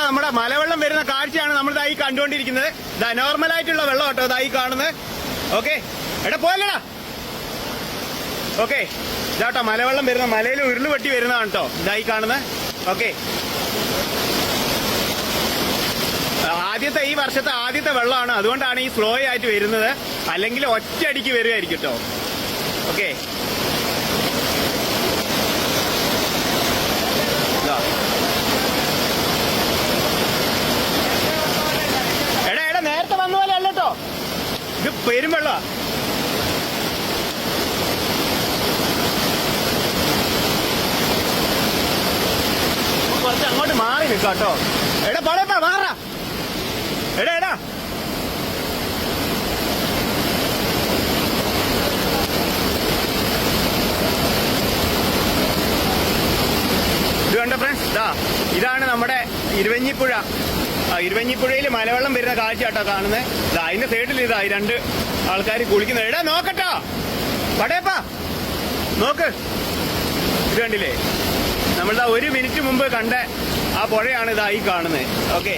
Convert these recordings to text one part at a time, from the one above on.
ഇതാട്ടോ നമ്മുടെ മലവെള്ളം വരുന്ന കാഴ്ചയാണ് നമ്മൾ ഇതായി കണ്ടുകൊണ്ടിരിക്കുന്നത്. ഇതാ നോർമൽ ആയിട്ടുള്ള വെള്ളം കേട്ടോ ഇതായി കാണുന്നത്. ഓക്കെ എടാ പോയല്ലടാ. ഓക്കെ ഇതാട്ടോ മലവെള്ളം വരുന്ന മലയിൽ ഉരുൾ വെട്ടി വരുന്നതാണ് കേട്ടോ ഇതായി കാണുന്നത്. ഓക്കെ ആദ്യത്തെ ഈ വർഷത്തെ ആദ്യത്തെ വെള്ളമാണ്. അതുകൊണ്ടാണ് ഈ സ്ലോ ആയിട്ട് വരുന്നത്. അല്ലെങ്കിൽ ഒറ്റയടിക്ക് വരുമായിരിക്കും കേട്ടോ. ഓക്കെ എടാ എടാ നേരത്തെ വന്ന പോലെ അല്ല കേട്ടോ ഇത് പെരും വെള്ളമാ കുറച്ച് അങ്ങോട്ട് മാറി നിൽക്കാം കേട്ടോ. എടാ പടപ്പാ മാറ. എടാ എടാ. ഇത് കണ്ട ഫ്രണ്ട്സ് ഇതാ ഇതാണ് നമ്മുടെ ഇരുവഞ്ഞിപ്പുഴ. ഇരുവഞ്ഞിപ്പുഴയിൽ മലവെള്ളം വരുന്ന കാഴ്ച കേട്ടോ കാണുന്നത് ഇതാ അതിന്റെ സൈഡിൽ ഇതാ രണ്ട് ആൾക്കാർ കുളിക്കുന്നത്. എടാ നോക്കട്ടോ. പടയപ്പാ. നോക്ക്. ഇത് കണ്ടില്ലേ? നമ്മളിതാ ഒരു മിനിറ്റ് മുമ്പ് കണ്ട ആ പുഴയാണ് ഇതാ ഈ കാണുന്നത് ഓക്കെ.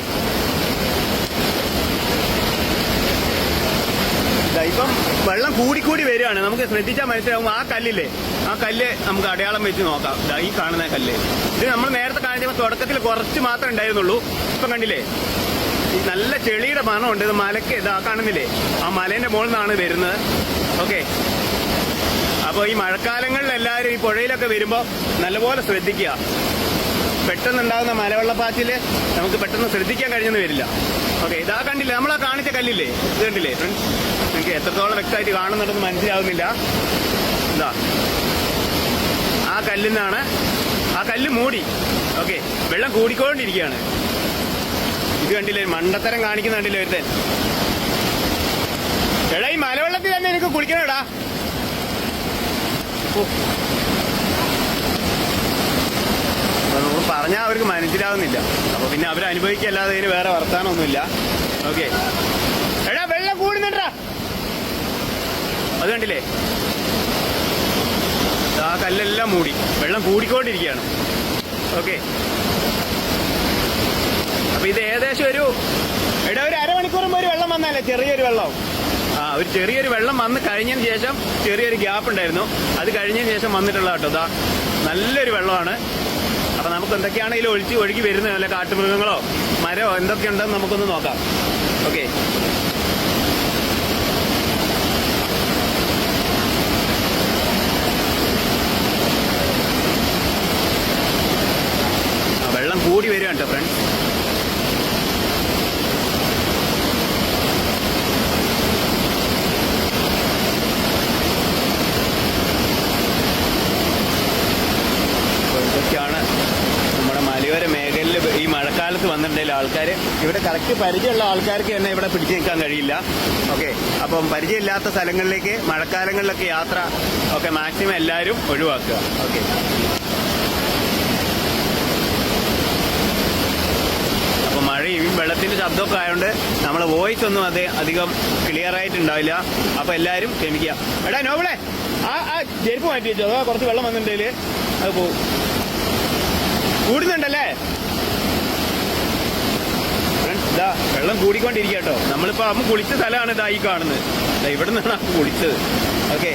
ഇപ്പം വെള്ളം കൂടിക്കൂടി വരികയാണ്. നമുക്ക് ശ്രദ്ധിച്ചാൽ മനസ്സിലാവും ആ കല്ലില്ലേ? ആ കല്ല് നമുക്ക് അടയാളം വെച്ച് നോക്കാം. ഈ കാണുന്ന കല്ല്. ഇത് നമ്മൾ നേരത്തെ കാണിച്ചപ്പോൾ തുടക്കത്തിൽ കുറച്ച് മാത്രമേ ഉണ്ടായിരുന്നുള്ളൂ. ഇപ്പം കണ്ടില്ലേ? നല്ല ചെളിയുടെ മണമുണ്ട്. ഇത് മലക്ക് ഇതാ കാണുന്നില്ലേ? ആ മലേന്റെ മുകളിൽ നിന്നാണ് വരുന്നത്. ഓക്കെ. അപ്പോൾ ഈ മഴക്കാലങ്ങളിൽ എല്ലാവരും ഈ പുഴയിലൊക്കെ വരുമ്പോൾ നല്ലപോലെ ശ്രദ്ധിക്കുക. പെട്ടെന്നുണ്ടാകുന്ന മലവെള്ളപ്പാച്ചിൽ നമുക്ക് പെട്ടെന്ന് ശ്രദ്ധിക്കാൻ കഴിഞ്ഞെന്ന് വരില്ല. ഓക്കെ ഇതാ കണ്ടില്ലേ നമ്മളാ കാണിച്ച കല്ലില്ലേ? ഇത് കണ്ടില്ലേ ഫ്രണ്ട്സ് നിങ്ങൾക്ക് എത്രത്തോളം വ്യക്തമായിട്ട് കാണുന്നുണ്ടെന്ന് മനസ്സിലാവുന്നില്ല. ഇതാ. ആ കല്ലിൽ നിന്നാണ് ആ കല്ല് മൂടി. ഓക്കെ വെള്ളം കൂടിക്കൊണ്ടിരിക്കുകയാണ്. ഇത് കണ്ടില്ലേ മണ്ടത്തരം കാണിക്കുന്ന കണ്ടില്ലേ ഒരുത്തൻ? എടാ ഈ മലവെള്ളത്തിൽ തന്നെ എനിക്ക് കുളിക്കണേടാ. ഓ അപ്പൊ നമുക്ക് പറഞ്ഞാൽ അവർക്ക് മനസ്സിലാവുന്നില്ല. അപ്പൊ പിന്നെ അവർ അനുഭവിക്കല്ലാതെ ഇതിന് വേറെ വർത്താനൊന്നുമില്ല. ഓക്കെ. എടാ വെള്ളം കൂടുന്നുണ്ടാ അത് കണ്ടില്ലേ? ആ കല്ലെല്ലാം മൂടി. വെള്ളം കൂടിക്കൊണ്ടിരിക്കുകയാണ്. ഓക്കെ. അപ്പൊ ഇത് ഏകദേശം ഒരു എടാ ഒരു അരമണിക്കൂർ ഒരു വെള്ളം വന്നാലേ ചെറിയൊരു വെള്ളം ആ ഒരു ചെറിയൊരു വെള്ളം വന്ന് കഴിഞ്ഞതിന് ശേഷം ചെറിയൊരു ഗ്യാപ്പ് ഉണ്ടായിരുന്നു അത് കഴിഞ്ഞതിന് ശേഷം വന്നിട്ടുള്ള കേട്ടോ ഇതാ നല്ലൊരു വെള്ളമാണ്. അപ്പൊ നമുക്ക് എന്തൊക്കെയാണെങ്കിലും ഒഴിച്ച് ഒഴുകി വരുന്നത് അല്ലെ കാട്ടുമൃഗങ്ങളോ മരമോ എന്തൊക്കെയുണ്ടെന്ന് നമുക്കൊന്ന് നോക്കാം. ഓക്കെ വെള്ളം കൂടി വരികയാണ് കേട്ടോ ഫ്രണ്ട്സ് അപ്പോൾ ഇതൊക്കെയാണ് നമ്മുടെ മലയോര മേഖലയിൽ ഈ മഴക്കാലത്ത് വന്നിട്ടുണ്ടെങ്കിൽ ആൾക്കാർ ഇവിടെ കറക്റ്റ് പരിചയമുള്ള ആൾക്കാർക്ക് തന്നെ ഇവിടെ പിടിച്ചു നിൽക്കാൻ കഴിയില്ല. ഓക്കെ അപ്പം പരിചയമില്ലാത്ത സ്ഥലങ്ങളിലേക്ക് മഴക്കാലങ്ങളിലൊക്കെ യാത്ര ഒക്കെ മാക്സിമം എല്ലാവരും ഒഴിവാക്കുക. ഓക്കെ അപ്പൊ മഴയും വെള്ളത്തിന്റെ ശബ്ദമൊക്കെ ആയതുകൊണ്ട് നമ്മളെ വോയിസ് ഒന്നും അത് അധികം ക്ലിയർ ആയിട്ടുണ്ടാവില്ല. അപ്പൊ എല്ലാരും ക്ഷമിക്കുക. എടാ നോബിളെ ആ ആ ചെരുപ്പ് മാറ്റി വെച്ചോ കുറച്ച് വെള്ളം വന്നിട്ടുണ്ടെങ്കിൽ അത് പോവും. കൂടുന്നുണ്ടല്ലേ Friends, ഇതാ വെള്ളം കൂടിക്കൊണ്ടിരിക്കുക കേട്ടോ നമ്മളിപ്പോ അമ്മ കുളിച്ച സ്ഥലമാണ് ഇതായി കാണുന്നത്. ദാ ഇവിടെ നിന്നാണ് അമ്മ കുളിച്ചത്. ഓക്കെ